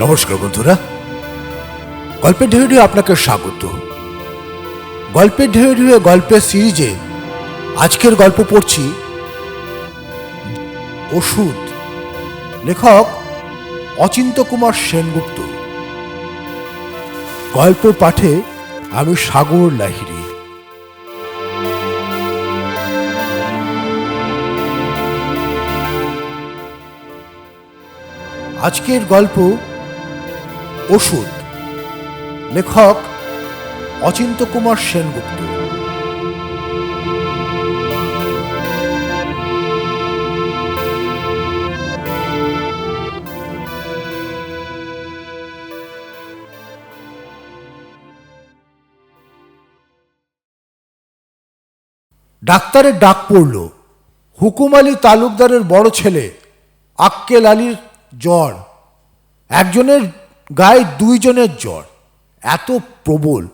নমস্কার বন্ধুরা। গল্পের ঢেউ ঢেউ আপনাকে স্বাগত। গল্পের ঢেউ ঢেউ গল্পের সিরিজে আজকের গল্প পড়ছি ওষুধ লেখক অচিন্ত কুমার সেনগুপ্ত। গল্প পাঠে আমি সাগর লাহিড়ী। আজকের গল্প ওষুধ। লেখক অচিন্ত কুমার সেনগুপ্ত। ডাক্তারের ডাক পড়ল। হুকুম আলী তালুকদারের বড় ছেলে আক্কেল আলীর জ্বর। একজনের গায়ে দুইজনের জ্বর। এত প্রবল।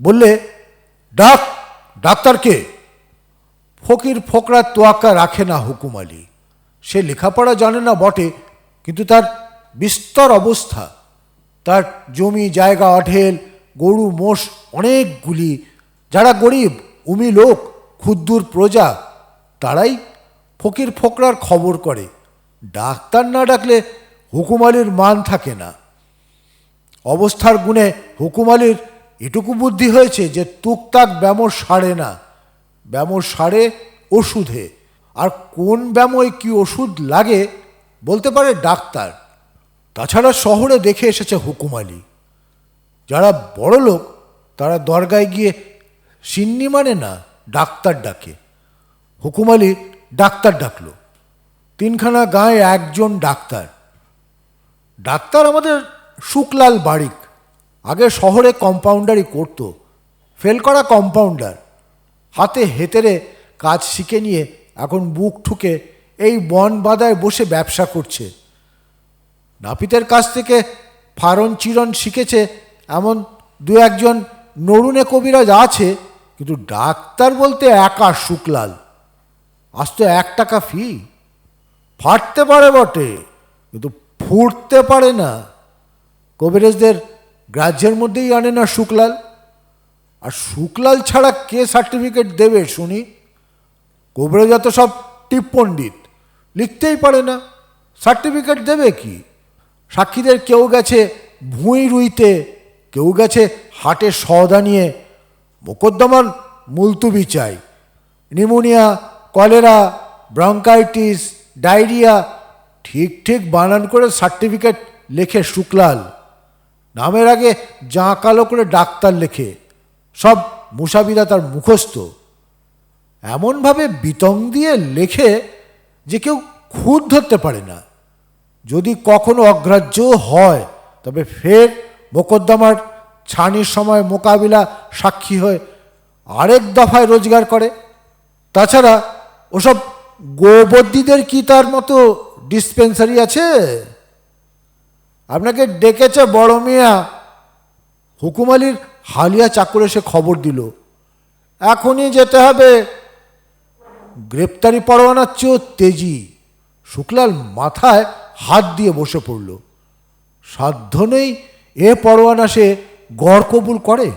বললে, ডাক, ডাক্তারকে? ফকির ফকরা তোয়াক্কা রাখে না হুকুম আলী। সে লেখাপড়া জানে না বটে, কিন্তু তার বিস্তর অবস্থা। তার জমি, জায়গা, অঢেল, গরু, মোষ অনেকগুলি। যারা গরিব, উমি লোক, ক্ষুদ্দুর প্রজা, তারাই ফকির ফকরার খবর করে। ডাক্তার না ডাকলে হুকুম আলীর মান থাকে না। অবস্থার গুণে হুকুম আলীর এটুকু বুদ্ধি হয়েছে যে তুকতাক ব্যামো সারে না। ব্যামো সারে ওষুধে। আর কোন ব্যামোয় কি ওষুধ লাগে বলতে পারে ডাক্তার। তাছাড়া শহরে দেখে এসেছে হুকুম আলী। যারা বড় লোক, তারা দরগায় গিয়ে সিন্নি মানে না, ডাক্তার ডাকে। হুকুম আলী ডাক্তার ডাকলো। তিনখানা গায়ে একজন ডাক্তার। ডাক্তার আমাদের শুকলাল বারিক। আগে শহরে কম্পাউন্ডারই করত ফেল করা কম্পাউন্ডার হাতে হেতেরে কাজ শিখে নিয়ে এখন বুক ঠুকে এই বন বাদায় বসে ব্যবসা করছে। নাপিতের কাছ থেকে ফারন চিরন শিখেছে এমন দু একজন নরুণে কবিরাজ আছে, কিন্তু ডাক্তার বলতে একা শুকলাল। আজ তো এক টাকা ফি ফাটতে পারে বটে, কিন্তু ফুটতে পারে না। কবিরাজদের গ্রাহ্যের মধ্যেই আনে না শুকলাল আর শুকলাল ছাড়া কে সার্টিফিকেট দেবে শুনি? কবিরাজা তো সব টিপ পণ্ডিত, লিখতেই পারে না। সার্টিফিকেট দেবে কি? সাক্ষীদের কেউ গেছে ভুঁই রুইতে, কেউ গেছে হাটে সওদা নিয়ে। মোকদ্দমার মুলতুবি চাই। নিমোনিয়া, কলেরা, ব্রঙ্কাইটিস, ডায়রিয়া, ঠিক ঠিক বানান করে সার্টিফিকেট লেখে শুক্লাল নামের আগে জাঁ কালো করে ডাক্তার লেখে, সব মুসাবিরা তার মুখস্থ। এমনভাবে বিতং দিয়ে লেখে যে কেউ খুদ ধরতে পারে না। যদি কখনো অগ্রাহ্য হয়, তবে ফের মোকদ্দমার ছানির সময় মোকাবিলা সাক্ষী হয়ে আরেক দফায় রোজগার করে। তাছাড়া ওসব গোবদ্দীদের কি তার মতো ডিসপেন্সারি আছে? আপনাকে ডেকেছে বড় মিয়া। হুকুম আলীর হালিয়া চাকর এসে খবর দিল। এখনই যেতে হবে। গ্রেপ্তারি পরোয়ানার চেয়েও তেজি। শুক্লাল মাথায় হাত দিয়ে বসে পড়ল। সাধ্য নেই এ পরোয়ানা সে গড় কবুল করে।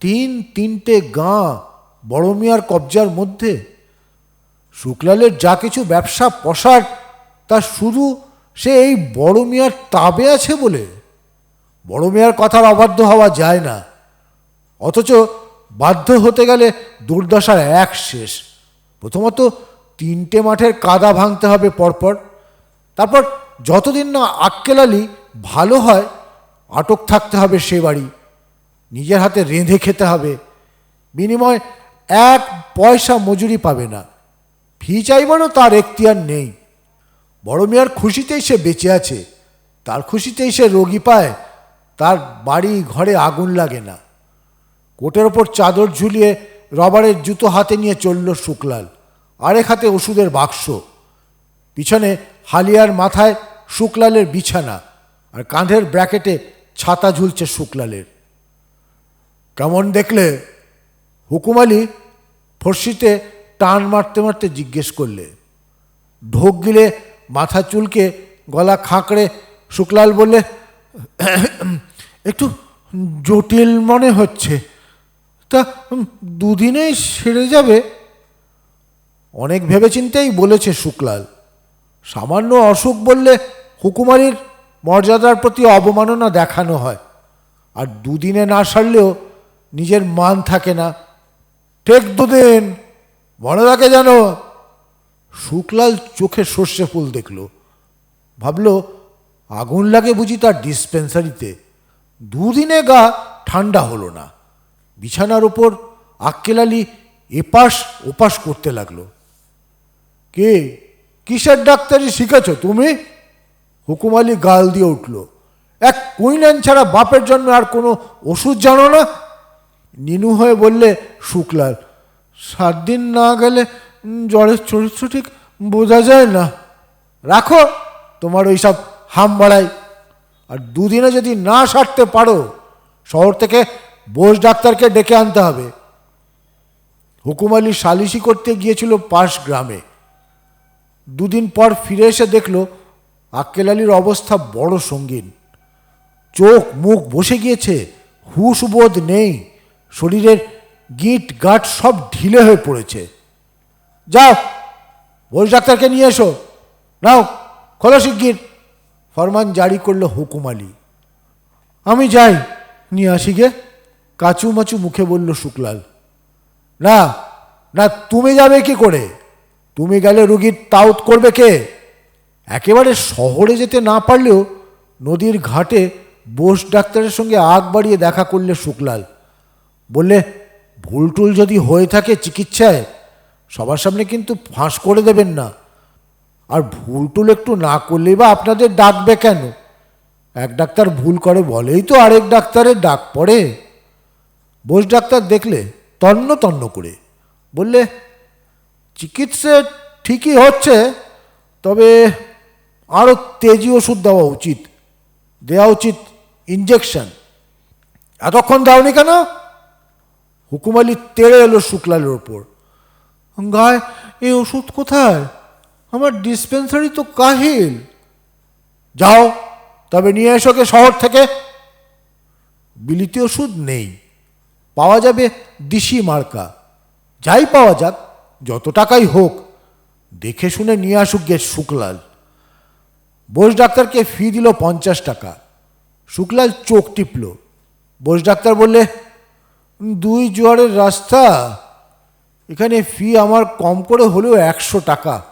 তিন তিনটে গাঁ বড় মিয়ার কবজার মধ্যে। শুক্লালের যা কিছু ব্যবসা পসার তা শুধু সে এই বড় মিয়ার তাবে আছে বলে। বড় মিয়ার কথার অবাধ্য হওয়া যায় না। অথচ বাধ্য হতে গেলে দুর্দশার এক শেষ। প্রথমত তিনটে মাঠের কাদা ভাঙতে হবে পরপর। তারপর যতদিন না আক্কেল আলী ভালো হয়, আটক থাকতে হবে সে বাড়ি। নিজের হাতে রেঁধে খেতে হবে। বিনিময় এক পয়সা মজুরি পাবে না। ফি চাইবারও তার এখতিয়ার নেই। বড় মিয়ার খুশিতেই সে বেঁচে আছে। তার খুশিতেই সে রোগী পায়। তার বাড়ি, ঘরে আগুন লাগে না। কোটের ওপর চাদর ঝুলিয়ে রবারের জুতো হাতে নিয়ে চলল শুক্লাল। আরেক হাতে ওষুধের বাক্স। পিছনে হালিয়ার মাথায় শুক্লালের বিছানা আর কাঁধের ব্র্যাকেটে ছাতা ঝুলছে শুক্লালের। কেমন দেখলে? হুকুম আলী ফর্সিতে টান মারতে মারতে জিজ্ঞেস করলে। ঢোক গিলে মাথা চুলকে গলা খাঁকড়ে, শুক্লাল বললে, একটু জটিল মনে হচ্ছে। তা দুদিনেই সেরে যাবে? অনেক ভেবেচিন্তেই বলেছে শুক্লাল। সামান্য অসুখ বললে হুকুমারির মর্যাদার প্রতি অবমাননা দেখানো হয়। আর দুদিনে না সারলেও নিজের মান থাকে না। ঠিক দুদিন, মনে রাখে জানো শুক্লাল চোখে সর্ষে ফুল দেখল। ভাবলো, আগুন লাগে বুঝি তার ডিসপেন্সারিতে। দুদিনে গা ঠান্ডা হলো না। বিছানার ওপর আক্কেলালি এপাশ ওপাশ করতে লাগল। কে? কিসের ডাক্তারি শিখেছ তুমি? হুকুম আলী গাল দিয়ে উঠল। এক কুইনান ছাড়া বাপের জন্য আর কোনো ওষুধ জানো না? নিনু হয়ে বললে, শুক্লাল, সাত দিন না গেলে জ্বরের চরিত্র ঠিক বোঝা যায় না। রাখো, তোমার ওই সব হাম বাড়াই। আর দুদিনে যদি না সারতে পারো, শহর থেকে বোস ডাক্তারকে ডেকে আনতে হবে। হুকুম আলী সালিশি করতে গিয়েছিল পাশ গ্রামে। দুদিন পর ফিরে এসে দেখল, আক্কেল আলীর অবস্থা বড় সঙ্গীন। চোখ মুখ বসে গিয়েছে, হুশ বোধ নেই। শরীরের গিট গাট সব ঢিলে হয়ে পড়েছে। যাও বোস ডাক্তারকে নিয়ে এসো। নাও, খোলো শিগগির। ফরমান জারি করল হুকুম আলী। আমি যাই, নিয়ে আসি গে। কাচু মাচু মুখে বলল শুক্লাল, না না, তুমি যাবে কি করে? তুমি গেলে রুগীর তাউত করবে কে? একেবারে শহরে যেতে না পারলেও নদীর ঘাটে বোস ডাক্তারের সঙ্গে আগ বাড়িয়ে দেখা করলে শুক্লাল। বললে, ভুলটুল যদি হয়ে থাকে চিকিৎসায় সবার সামনে কিন্তু ফাঁস করে দেবেন না। আর ভুলটুল একটু না করলেই বা আপনাদের ডাকবে কেন? এক ডাক্তার ভুল করে বলেই তো আরেক ডাক্তারের ডাক পড়ে। বোস ডাক্তার দেখলে তন্ন তন্ন করে। বললে, চিকিৎসা ঠিকই হচ্ছে, তবে আরও তেজি ওষুধ দেওয়া উচিত দেওয়া উচিত ইঞ্জেকশন এতক্ষণ দাওনি কেন? হুকুম আলী তেড়ে এলো শুক্লালের ওপর। গায়ে এই ওষুধ কোথায়? আমার ডিসপেন্সারি তো কাহিল। যাও, তবে নিয়ে এসো কে শহর থেকে। বিলিতি ওষুধ নেই। পাওয়া যাবে দিশি মার্কা। যাই পাওয়া যাক, যত টাকাই হোক, দেখে শুনে নিয়ে আসুক গে শুক্লাল। বোস ডাক্তারকে ফি দিল পঞ্চাশ টাকা। শুকলাল চোখ টিপল। বোস ডাক্তার বললে, দুই জোয়ারের রাস্তা এখানে ফি আমার কম করে হলেও একশো টাকা।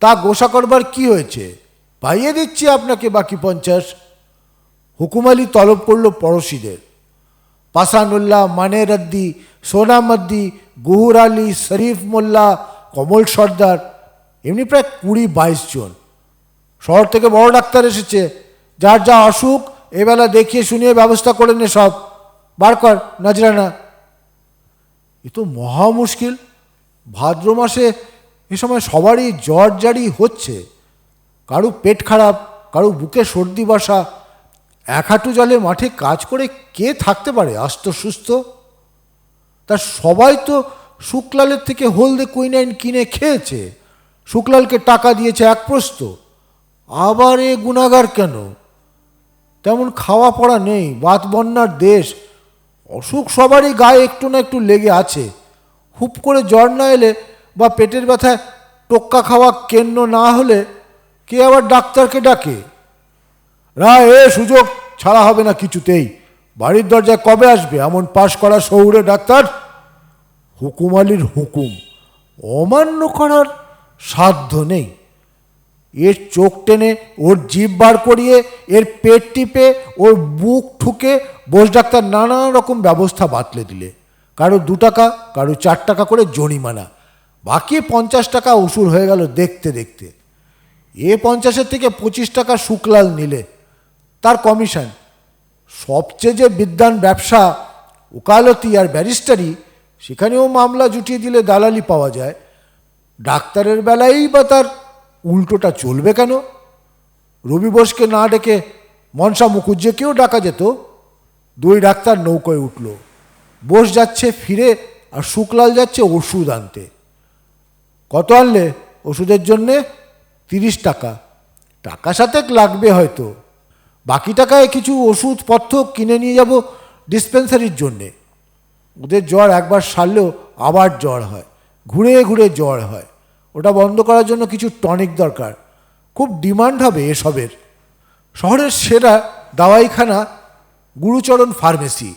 তা গোসা করবার কি হয়েছে? পাইয়ে দিচ্ছি আপনাকে বাকি পঞ্চাশ। হুকুম আলী তলব করল পড়শিদের। পাসানুল্লাহ, মানেরদ্দি, সোনামদ্দি, গুহুর আলী, শরীফ মোল্লা, কমল সর্দার, এমনি প্রায় কুড়ি বাইশ জন। শহর থেকে বড় ডাক্তার এসেছে। যার যা অসুখ, এবেলা দেখিয়ে শুনিয়ে ব্যবস্থা করে নে সব। বার কর, নজরানা। এ তো মহা মুশকিল। ভাদ্র মাসে এ সময় সবারই জ্বর জারি হচ্ছে। কারু পেট খারাপ কারু বুকে সর্দি বাসা, এক হাঁটু জলে মাঠে কাজ করে কে থাকতে পারে আস্ত সুস্থ? তা সবাই তো শুক্লালের থেকে হলদে কুইনাইন কিনে খেয়েছে। শুক্লালকে টাকা দিয়েছে এক প্রস্ত আবার এ গুণাগার কেন? তেমন খাওয়া পড়া নেই বাত বন্যার দেশ অসুখ সবারই গায়ে একটু না একটু লেগে আছে। হুপ করে জ্বর না এলে বা পেটের ব্যথায় টোক্কা খাওয়া কেন্ন না হলে কে আবার ডাক্তারকে ডাকে? না এ সুযোগ ছাড়া হবে না কিছুতেই। বাড়ির দরজায় কবে আসবে? এমন পাশ করা শহুরে ডাক্তার? হুকুম আলীর হুকুম। অমান্য করার সাধ্য নেই। এর চোখ টেনে ওর জিভ বার করিয়ে, এর পেট টিপে, ওর বুক ঠুকে বোস ডাক্তার নানা রকম ব্যবস্থা বাতলে দিলে। কারও দু টাকা, কারও চার টাকা করে জরিমানা। বাকি পঞ্চাশ টাকা উসুর হয়ে গেল দেখতে দেখতে। এ পঞ্চাশের থেকে পঁচিশ টাকা শুক্লাল নিলে। তার কমিশন, সবচেয়ে যে বিদ্যান ব্যবসা, ওকালতি আর ব্যারিস্টারি, সেখানেও মামলা জুটিয়ে দিলে দালালি পাওয়া যায়। ডাক্তারের বেলায়ই বা তার উল্টোটা চলবে কেন? রবি বোসকে না ডেকে মনসা মুখুজ্জেকেও ডাকা যেত। দুই ডাক্তার নৌকোয় উঠল। বোস যাচ্ছে ফিরে আর শুক্লাল যাচ্ছে ওষুধ আনতে। কত আনলে ওষুধের জন্যে? তিরিশ টাকা। টাকা সাথে লাগবে হয়তো। বাকি টাকায় কিছু ওষুধপত্র কিনে নিয়ে যাব ডিসপেন্সারির জন্যে। ওদের জ্বর একবার সারলেও আবার জ্বর হয়। ঘুরে ঘুরে জ্বর হয়। ওটা বন্ধ করার জন্য কিছু টনিক দরকার। খুব ডিমান্ড হবে এসবের। শহরের সেরা দাওয়াইখানা গুরুচরণ ফার্মেসি।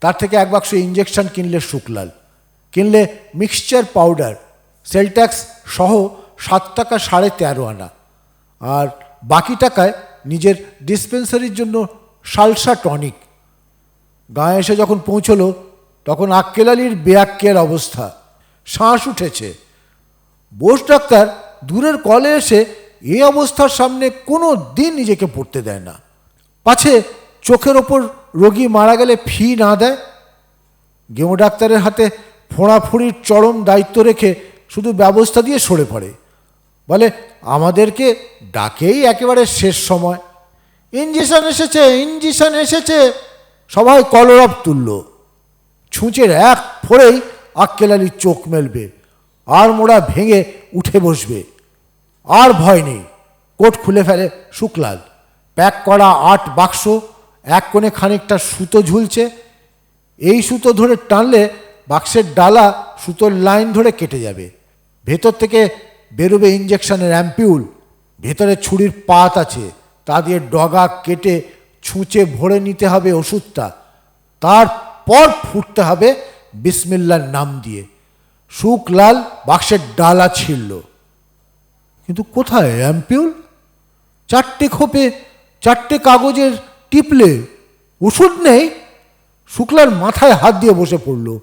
তার থেকে এক বাক্স ইঞ্জেকশন কিনলে শুক্লাল। কিনলে মিক্সচার পাউডার, সেলট্যাক্স সহ সাত টাকা সাড়ে তেরো আনা। আর বাকি টাকায় নিজের ডিসপেন্সারির জন্য সালসা টনিক। গায়ে এসে যখন পৌঁছলো, তখন আক্কেলালির বেয়াক্কের অবস্থা। শ্বাস উঠেছে। বোস ডাক্তার দূরের কলে এসে এই অবস্থার সামনে কোনো দিন নিজেকে পড়তে দেয় না। পাছে চোখের ওপর রোগী মারা গেলে ফি না দেয়? গেমো ডাক্তারের হাতে ফোঁড়াফুঁড়ির চরম দায়িত্ব রেখে শুধু ব্যবস্থা দিয়ে সরে পড়ে। বলে, আমাদেরকে ডাকেই একেবারে শেষ সময়। ইঞ্জেকশন এসেছে ইঞ্জেকশন এসেছে। সবাই কলরব তুলল। ছুঁচের এক ফোড়েই আক্কেলালি চোখ মেলবে। আর মোড়া ভেঙে উঠে বসবে। আর ভয় নেই, কোট খুলে ফেলে শুক্লাল। প্যাক করা আট বাক্স, এক কোণে খানিকটা সুতো ঝুলছে। এই সুতো ধরে টানলে বাক্সের ডালা সুতোর লাইন ধরে কেটে যাবে। ভেতর থেকে বেরোবে ইঞ্জেকশনের অ্যাম্পিউল ভেতরে ছুরির পাত আছে, তা দিয়ে ডগা কেটে ছুঁচে ভরে নিতে হবে ওষুধটা। তারপর ফুটতে হবে বিসমিল্লার নাম দিয়ে। শুকলাল বাক্সের ডালা ছিঁড়ল। কিন্তু কোথায় অ্যাম্পিউল? চারটে খোপে, চারটে কাগজের টিপলে ওষুধ নেই? শুক্লার মাথায় হাত দিয়ে বসে পড়ল।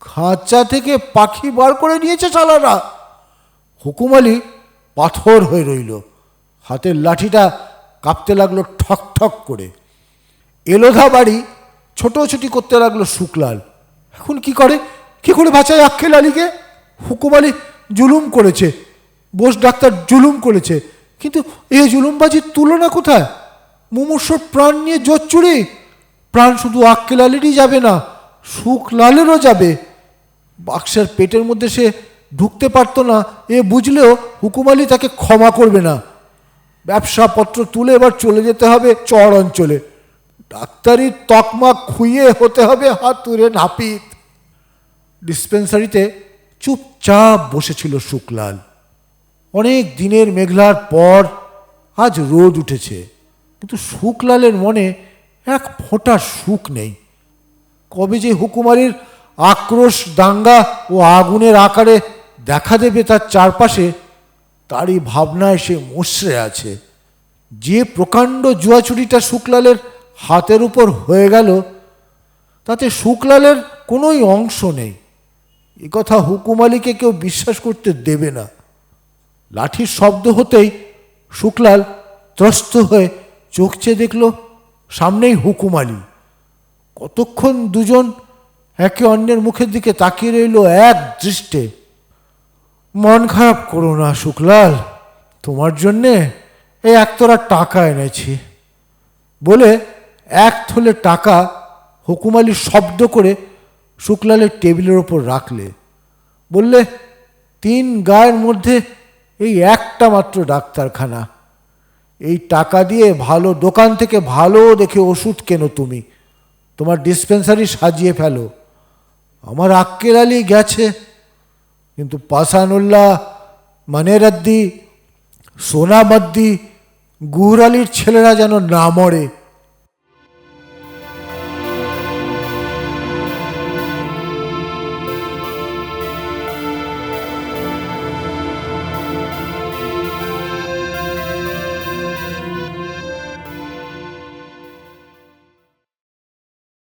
খাঁচা থেকে পাখি বার করে নিয়েছে চালারা হুকুম আলী পাথর হয়ে রইল। হাতের লাঠিটা কাঁপতে লাগল ঠক ঠক করে। এলোধা বাড়ি ছোটোছুটি করতে লাগল শুক্লাল। এখন কি করে? কি করে বাঁচায় আক্কেল আলীকে? হুকুম আলী জুলুম করেছে, বোস ডাক্তার জুলুম করেছে, কিন্তু এই জুলুমবাজির তুলনা কোথায়? মুমূর্ষর প্রাণ নিয়ে জোর চুরি প্রাণ শুধু আক্কেল আলীরই যাবে না, সুখ লালেরও যাবে। বাক্সের পেটের মধ্যে সে ঢুকতে পারতো না, এ বুঝলেও হুকুম আলী তাকে ক্ষমা করবে না। ব্যবসাপত্র তুলে এবার চলে যেতে হবে চর অঞ্চলে। ডাক্তারির তকমা খুইয়ে হতে হবে হাতুরে নাপিত। ডিসপেন্সারিতে চুপচাপ বসেছিল শুক্লাল। অনেক দিনের মেঘলার পর আজ রোদ উঠেছে, কিন্তু শুকলালের মনে এক ফোঁটা সুখ নেই। কবে যে হুকুমারির আক্রোশ দাঙ্গা ও আগুনের আকারে দেখা দেবে তার চারপাশে, তারই ভাবনায় সে মশরে আছে। যে প্রকাণ্ড জুয়াচুরিটা শুক্লালের হাতের উপর হয়ে গেল, তাতে শুক্লালের কোনোই অংশ নেই। এ কথা হুকুম আলীকে কেউ বিশ্বাস করতে দেবে না। লাঠির শব্দ হতেই শুক্লাল ত্রস্ত হয়ে চোখ চেয়ে দেখল সামনেই হুকুম আলী। কতক্ষণ দুজন একে অন্যের মুখের দিকে তাকিয়ে রইল এক দৃষ্টে। মন খারাপ করো না শুক্লাল, তোমার জন্যে এই একতরা টাকা এনেছি। বলে এক থলে টাকা হুকুম আলী শব্দ করে শুক্লালের টেবিলের ওপর রাখলে, বললে, তিন গায়ের মধ্যে এই একটা মাত্র ডাক্তারখানা। এই টাকা দিয়ে ভালো দোকান থেকে ভালো দেখে ওষুধ কেনো তুমি? তোমার ডিসপেন্সারি সাজিয়ে ফেলো। আমার আক্কের আলী গেছে। কিন্তু পাসানুল্লাহ, মানেরাদ্দি, সোনামাদ্দি গুহর আলীর ছেলেরা যেন না মরে।